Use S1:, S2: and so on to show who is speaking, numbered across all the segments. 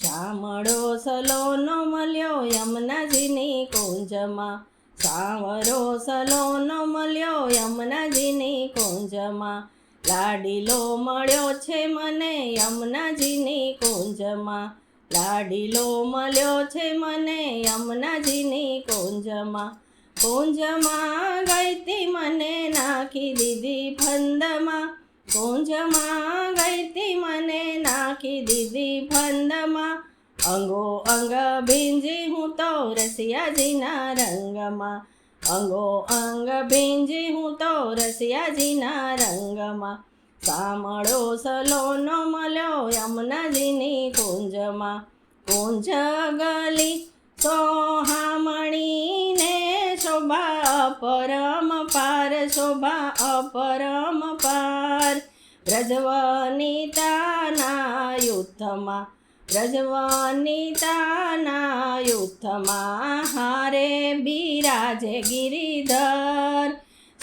S1: શામળો સલોનો મળ્યો યમુનાજીની કુંજમાં. સાવરો સલોનો મળ્યો યમુનાજીની કુંજમાં. લાડીલો મળ્યો છે મને યમુનાજીની કુંજમાં. લાડીલો મળ્યો છે મને યમુનાજીની કુંજમાં. કુંજમાં ગઈતી મને નાખી દીધી ફંદમાં. કુંજમાં ગઈતી મને નાખી દીધી ફંદમાં અંગો, અંગ ભીંજી, હું તો રસિયાજીના રંગમાં. અંગો, અંગ ભીંજી, હું તો રસિયાજીના રંગમાં. સામળો સલોનો મળ્યો યમુનાજીની કુંજમાં. કુંજ ગલી સોહામણીને શોભા અપરમ પાર, શોભા અપરમ પાર. વ્રજવનિતાના યુદ્ધમાં વ્રજવનિતાના યુદ્ધમાં હારે બિરાજે ગિરિધર.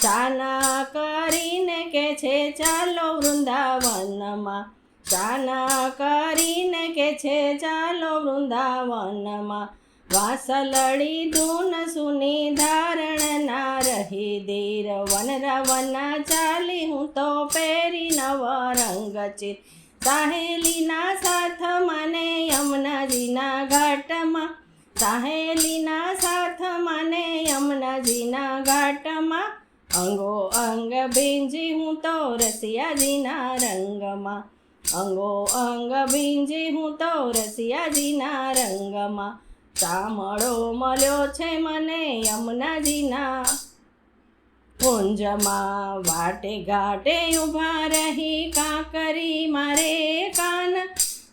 S1: સાના કરીને કે છે, ચાલો વૃંદાવનમાં. સાના કરીને કે છે, ચાલો વૃંદાવનમાં. વાસલડી ધૂન સુની ધારણ ના રહી, દેર વન રવન ચાલી હું તો પહેરી નવ રંગ ચિત સાહેલીના સાથ મને યમુનાજીના ઘાટમાં, સાહેલીના સાથ મને યમુનાજીના ઘાટમાં. અંગો અંગ ભીંજી હું તો રસિયાજીના રંગમાં. અંગો અંગ ભીંજી હું તો રસિયાજીના રંગમાં. ચામળો મળ્યો છે મને યમુનાજીના. કુંજમાં વાટે ઘાટે ઊભા રહી કાંકરી મારે કાન.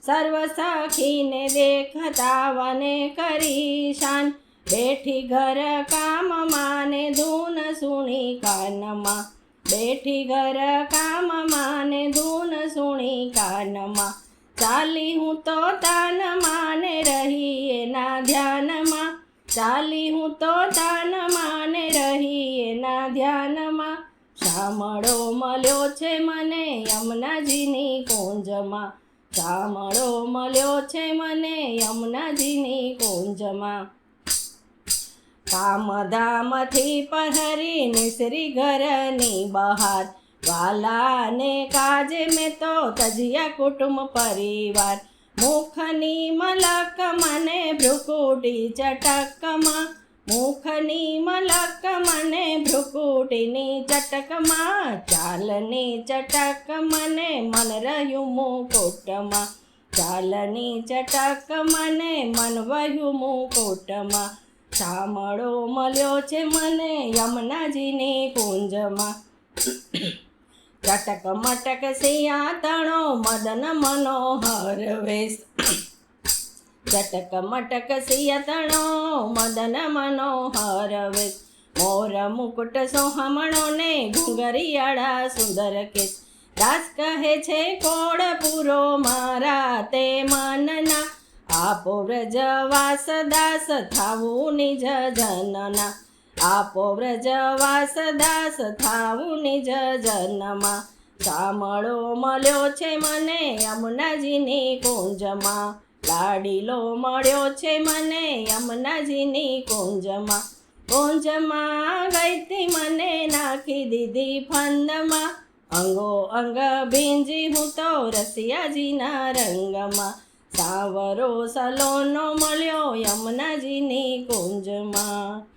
S1: સર્વ સખીને દેખતા વને કરી શાન. બેઠી ઘર કામ માને ધૂન સુણી કાનમાં. બેઠી ઘર કામ માને ધૂન સુણી કાનમાં. ચાલી હું તો તાન માને રહી એના ધ્યાનમાં. ચાલી હું તો તાન માને રહી એના ધ્યાનમાં. શામળો મળ્યો છે મને યમુનાજીની કુંજમાં. શામળો મળ્યો છે મને યમુનાજીની કુંજમાં. કામધામથી પહરી નિસરી ઘરની બહાર. વાલાને કાજે મેં તો તજિયા કુટુંબ પરિવાર. મુખની મલક મને ભ્રુકુટી ચટકમાં. મુખની મલક મને ભ્રુકુટીની ચટકમાં. ચાલની ચટક મને મન રહ્યું મુકુટમાં. ચાલની ચટક મને મન વહ્યું મુકુટમાં. શામળો મળ્યો છે મને યમુનાજીની કુંજમાં. ચટક મટક સિયા તણો મદન મનોહર વેશ. કટક મટક સિયા તણો મદન મનોહર વેશ. મોર મુકુટ સોહમણો ને ઘુંઘરિયાળા સુંદર કેશ. દાસ કહે છે કોળ પૂરો મારા તે મનના? આપો વ્રજવાસ દાસ થાવું નિજ જનના. આપો વ્રજવાસ દાસ થાવું નિજ જનમાં. સામળો મળ્યો છે મને યમુનાજીની કુંજમાં. લાડીલો મળ્યો છે મને યમુનાજીની કુંજમાં. કુંજમાં ગઈતી મને નાખી દીધી ફંદમાં. અંગો અંગ ભીંજી હું તો રસિયાજીના રંગમાં. સાવરો સલોનો મળ્યો યમુનાજીની કુંજમાં.